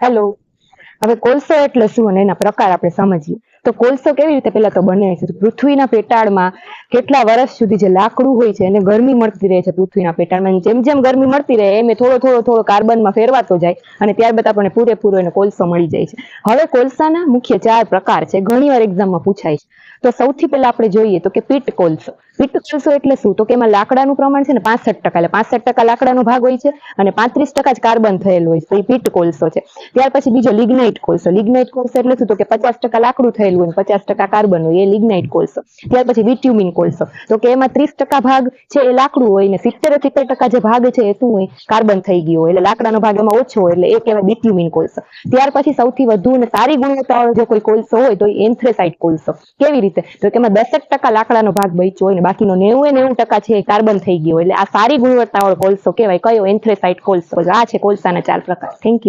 Hello. હવે કોલસો એટલે શું અને એના પ્રકાર આપણે સમજીએ. તો કોલસો કેવી રીતે પહેલા તો બને છે? પૃથ્વીના પેટાળમાં કેટલા વર્ષ સુધી જે લાકડું હોય છે એને ગરમી મળતી રહે છે પૃથ્વીના પેટાળમાં. જેમ જેમ ગરમી મળતી રહે એમ થોડો થોડો થોડો કાર્બનમાં ફેરવાતો જાય અને ત્યારબાદ આપણને પૂરેપૂરો એને કોલસો મળી જાય છે. હવે કોલસાના મુખ્ય ચાર પ્રકાર છે. ઘણીવાર એક્ઝામમાં પૂછાય છે. તો સૌથી પહેલા આપણે જોઈએ તો કે પીટ કોલસો. પીટ કોલસો એટલે શું? તો કે એમાં લાકડાનું પ્રમાણ છે ને પાસઠ ટકા. એટલે પાસઠ ટકા લાકડાનો ભાગ હોય છે અને પાંત્રીસ ટકા જ કાર્બન થયેલ હોય છે. એ પીટ કોલસો છે. ત્યાર પછી બીજો લિગ્નાઇટ કોલસો. લિગ્નાઇટ કોલસો એટલે શું? તો કે પચાસ ટકા લાકડું થયેલું હોય પચાસ ટકા કાર્બન હોય, એ લિગ્નાઇટ કોલસો. ત્યાર પછી વિટ્યુમિન કોલસો. તો કે એમાં ત્રીસ ટકા ભાગ છે એ લાકડું હોય ને સિત્તેર સિત્તેર ટકા જે ભાગ છે એ શું હોય? કાર્બન થઈ ગયો એટલે લાકડાનો ભાગ એમાં ઓછો હોય, એટલે એ કહેવાય બિટ્યુમિન કોલસો. ત્યાર પછી સૌથી વધુ અને સારી ગુણવત્તાવાળો જો કોઈ કોલસો હોય તો એન્થ્રેસાઇટ કોલસો. કેવી રીતે? તો કે એમાં દસેક ટકા લાકડાનો ભાગ બચ્યો હોય ને બાકીનો નેવું નેવું ટકા છે એ કાર્બન થઈ ગયો એટલે આ સારી ગુણવત્તાવાળો કોલસો કહેવાય. કયો? એન્થ્રેસાઇટ કોલસો. આ છે કોલસાના ચાર પ્રકાર. Thank you